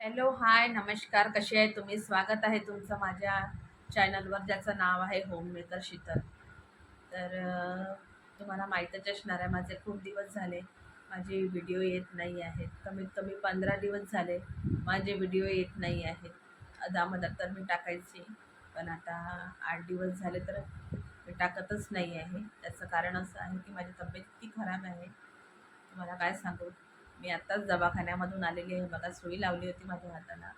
Hello hi नमस्कार कसे आहे तुम्ही? स्वागत आहे तुमचं माझ्या चॅनलवर ज्याचं नाव आहे होम मेकर शीतल. तर तुम्हाला माहीतच असणार आहे माझे खूप दिवस झाले माझे व्हिडिओ येत नाही आहेत. कमीत कमी पंधरा दिवस झाले माझे व्हिडिओ येत नाही आहेत. अदामधात तर मी टाकायची पण आता आठ दिवस झाले तर मी टाकतच नाही आहे. त्याचं कारण असं आहे की माझी तब्येत इतकी खराब आहे. तुम्हाला काय सांगू? मी आत्ताच दवाखान्यामधून आलेली आहे. मला सुई लावली होती माझ्या हाताला.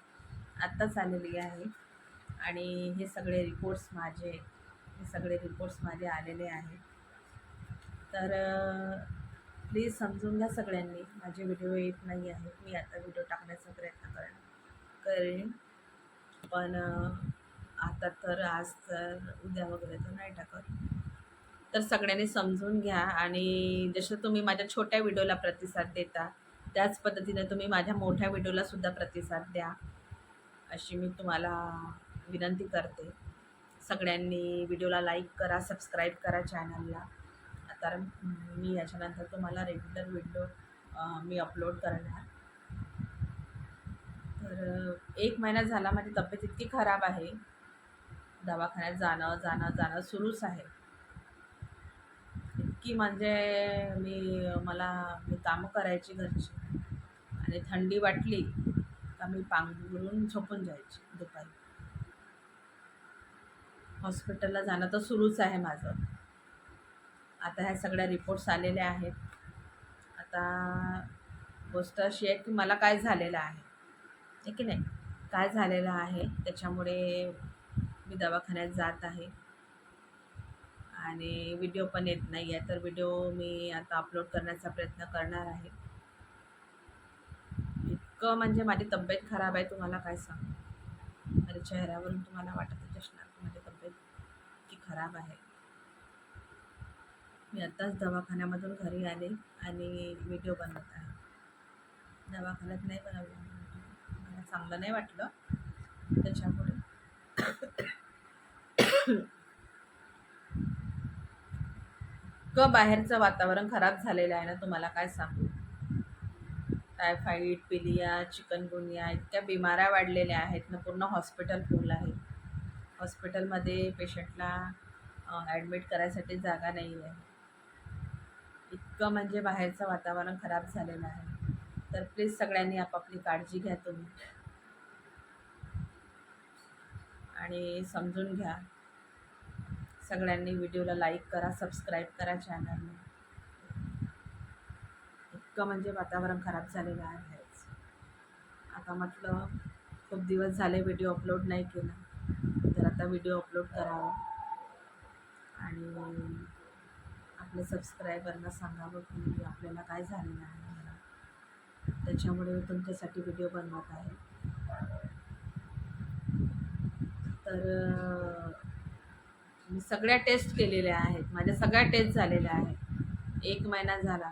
आत्ताच आलेली आहे. आणि हे सगळे रिपोर्ट्स माझे हे सगळे रिपोर्ट्स माझे आलेले आहेत तर प्लीज समजून घ्या सगळ्यांनी. माझे व्हिडिओ येत नाही आहेत. मी आता व्हिडिओ टाकण्याचा प्रयत्न करेन. करेन. पण आता तर आज तर उद्या वगैरे तर नाही टाकत. तर सगळ्यांनी समजून घ्या. आणि जसं तुम्ही माझ्या छोट्या व्हिडिओला प्रतिसाद देता त्याच पद्धतीने तुम्ही माझ्या मोठ्या व्हिडिओला सुद्धा प्रतिसाद द्या अशी मी तुम्हाला विनंती करते. सगळ्यांनी व्हिडिओला लाईक करा सबस्क्राईब करा चॅनलला तर मी याच्यानंतर तुम्हाला रेग्युलर व्हिडिओ मी अपलोड करणार. तर एक महिना झाला माझी तब्येत इतकी खराब आहे. दवाखान्यात जाणं जाणं जाणं सुरूच आहे. इतकी म्हणजे मी मला मी कामं करायची घरची. आणि थंडी वाटली का मी पांघरून झोपून जायची दुपारी. हॉस्पिटलला जाणं तर सुरूच आहे माझं. आता ह्या सगळ्या रिपोर्ट्स आलेल्या आहेत. आता गोष्ट अशी आहे की मला काय झालेलं आहे. आहे की नाही? काय झालेलं आहे? त्याच्यामुळे मी दवाखान्यात जात आहे. आणि व्हिडिओ पण येत नाही आहे तर व्हिडिओ मी आता अपलोड करण्याचा प्रयत्न करणार आहे. इतकं म्हणजे माझी तब्येत खराब आहे तुम्हाला काय सांग? माझ्या चेहऱ्यावरून तुम्हाला वाटतच असणार की माझी तब्येत इतकी खराब आहे. मी आत्ताच दवाखान्यामधून घरी आले आणि व्हिडिओ बनवत आहे. दवाखान्यात नाही बनवला मला चांगलं नाही वाटलं. त्याच्यामुळे इतकं बाहेरचं वातावरण खराब झालेलं आहे ना तुम्हाला काय सांगू? टायफॉईड पिलिया चिकनगुनिया इतक्या बिमाऱ्या वाढलेल्या आहेत ना पूर्ण हॉस्पिटल फुल आहे. हॉस्पिटलमध्ये पेशंटला ॲडमिट करायसाठी जागा नाही आहे. इतकं म्हणजे बाहेरचं वातावरण खराब झालेलं आहे. तर प्लीज सगळ्यांनी आपापली काळजी घ्या तुम्ही. आणि समजून घ्या. सगळ्यांनी व्हिडिओला लाईक करा सबस्क्राईब करा चॅनलला. इतकं म्हणजे वातावरण खराब झालेलं आहे आता म्हटलं खूप दिवस झाले व्हिडिओ अपलोड नाही केला. तर आता व्हिडिओ अपलोड करावा. आणि आपल्या सबस्क्रायबरना सांगावं की आपल्याला काय झालेलं आहे त्याच्यामुळे मी तुमच्यासाठी व्हिडिओ बनवत आहे. तर मी सगळ्या टेस्ट केलेल्या आहेत. माझ्या सगळ्या टेस्ट झालेल्या आहेत. एक महिना झाला.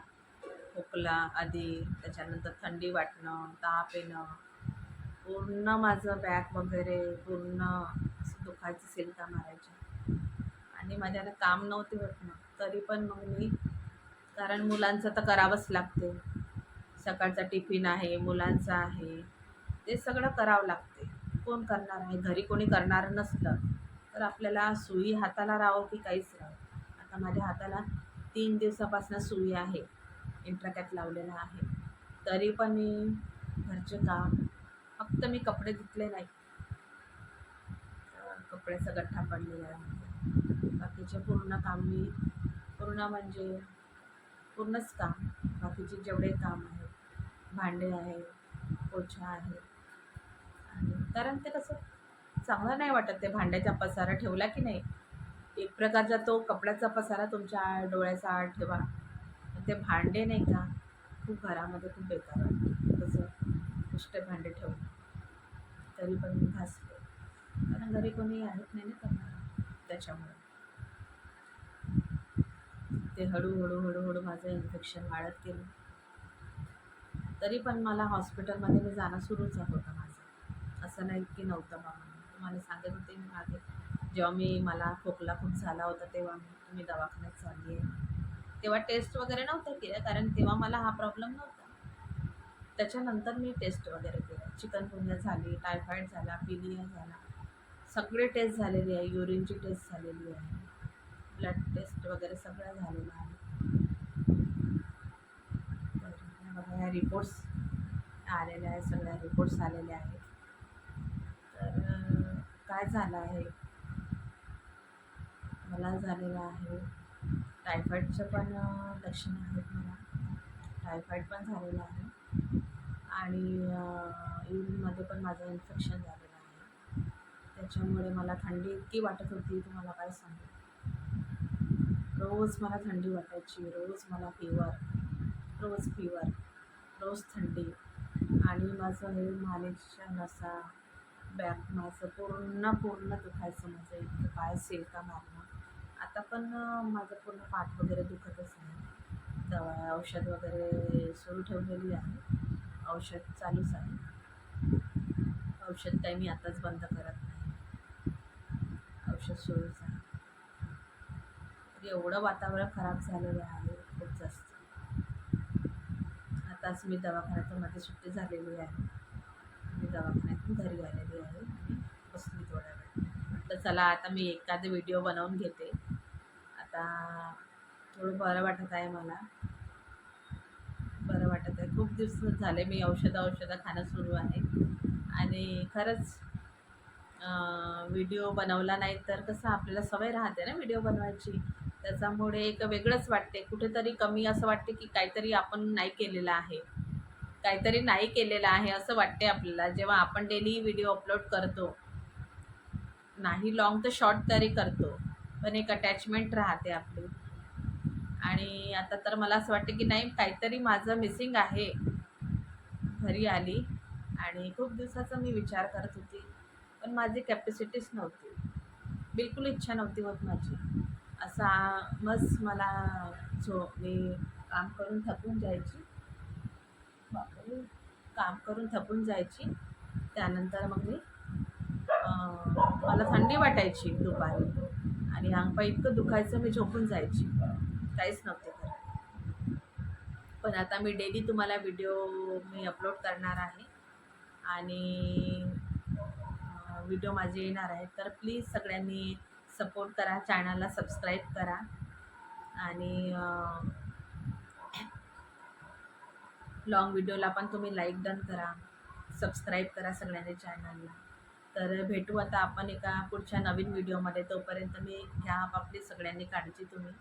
खोकला आधी त्याच्यानंतर थंडी वाटणं ताप येणं पूर्ण माझं बॅक वगैरे पूर्ण दुखायची सिलका मारायची. आणि माझ्याला काम नव्हते होत ना तरी पण मग मी कारण मुलांचं तर करावंच लागते. सकाळचा टिफिन आहे मुलांचं आहे ते सगळं करावं लागते. कोण करणार आहे? घरी कोणी करणार नसलं. तर आपल्याला सुई हाताला राहो की काहीच राहो आता माझ्या हाताला तीन दिवसापासून सुई आहे इंट्राकॅट लावलेला आहे. तरी पण मी घरचे काम फक्त मी कपडे धुतले नाही. कपड्याचा गठ्ठा पडलेला आहे बाकीचे पूर्ण काम मी पूर्ण म्हणजे पूर्णच काम बाकीचे जेवढे काम आहे भांडे आहे पोछा आहे आणि कारण ते कसं चांगलं नाही वाटत ते भांड्याचा पसारा ठेवला की नाही? एक प्रकारचा तो कपड्याचा पसारा तुमच्या डोळ्याचा आड ठेवा ते भांडे नाही का? खूप घरामध्ये खूप बेकार वाटतं. तसं पुष्ट भांडे ठेवून. तरी पण मी घासले. कारण घरी कोणी आहेत नाही ना करणार त्याच्यामुळे. ते हळूहळू हळूहळू माझं इन्फेक्शन वाढत गेलं. तरी पण मला हॉस्पिटलमध्ये मी जाणं सुरूच होतं माझं. असं नाही की नव्हतं बाबा तुम्हाला सांगत होते मी मागे. जेव्हा मी मला खोकला खूप झाला होता तेव्हा मी दवाखान्यात चालली. आहे तेव्हा टेस्ट वगैरे नव्हत्या केल्या कारण तेव्हा मला हा प्रॉब्लेम नव्हता. त्याच्यानंतर मी टेस्ट वगैरे केल्या चिकनगुन्या झाली टायफॉईड झाला पिलिया झाला. सगळे टेस्ट झालेली आहे युरिनची टेस्ट झालेली आहे. ब्लड टेस्ट वगैरे सगळं झालेलं आहे. तर बघा ह्या रिपोर्ट्स आलेल्या आहेत सगळ्या रिपोर्ट्स आलेल्या आहेत. तर काय झालं आहे? मला झालेलं आहे. टायफॉईडचं पण लक्षण आहेत मला. टायफॉईड पण झालेलं आहे. आणि युरिनमध्ये पण माझं इन्फेक्शन झालेलं आहे. त्याच्यामुळे मला थंडी इतकी वाटत होती तुम्हाला काय सांगू? रोज मला थंडी वाटायची. रोज मला फिवर रोज फिवर रोज थंडी. आणि माझं हे मानेच्या नसा बॅक माझं पूर्ण पूर्ण दुखायचं माझं इतकं पाय सिलका मारणं. आता पण माझं पूर्ण पाठ वगैरे दुखतच नाही दवा औषध वगैरे सुरू ठेवलेली आहे. औषध चालूच आहे. औषध काही मी आताच बंद करत नाही. औषध सुरूच आहे. तर एवढं वातावरण खराब झालेलं आहे खूप जास्त. आताच मी दवाखान्यातून माझी सुट्टी झालेली आहे. मी दवाखान्यातून घरी आलेली आहे आणि बसली थोड्या वेळ. म्हटलं चला आता मी एखादे व्हिडिओ बनवून घेते. आता थोडं बरं वाटत आहे मला. बरं वाटत आहे. खूप दिवस झाले मी औषधं औषधं खाणं सुरू आहे. आणि खरंच व्हिडिओ बनवला नाही तर कसं आपल्याला सवय राहते ना व्हिडिओ बनवायची. त्याच्यामुळे एक वेगळंच वाटते. कुठेतरी कमी असं वाटते की काहीतरी आपण नाही केलेलं आहे. काहीतरी नाही केलेलं आहे असं वाटते आपल्याला. जेव्हा आपण डेली व्हिडिओ अपलोड करतो नाही लॉंग तर शॉर्ट तरी करतो पण एक अटॅचमेंट राहते आपली. आणि आता तर मला असं वाटतं की नाही काहीतरी माझं मिसिंग आहे. घरी आली आणि खूप दिवसाचा मी विचार करत होती पण माझी कॅपॅसिटीच नव्हती. बिलकुल इच्छा नव्हती होत माझी. असा मस्त मला झो मी काम करून थकून जायची. बापरे काम करून थकून जायची. त्यानंतर मग मी मला थंडी वाटायची दुपारी. आणि अंगपाय इतकं दुखायचं मी झोपून जायची. काहीच नव्हते पण आता मी डेली तुम्हाला व्हिडिओ मी अपलोड करणार आहे. आणि व्हिडिओ माझे येणार आहेत. तर प्लीज सगळ्यांनी सपोर्ट करा चॅनलला सबस्क्राईब करा. आणि लॉंग व्हिडिओला पण तुम्ही लाईक डन करा सबस्क्राईब करा सगळ्यांनी चॅनलला तर भेटू आता आपण एका पुढच्या नवीन व्हिडिओमध्ये तोपर्यंत मी घ्या आपली सगळ्यांनी काळजी तुम्ही.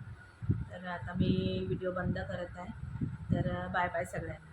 तर आता मी व्हिडिओ बंद करत आहे. तर बाय बाय सगळ्यांना.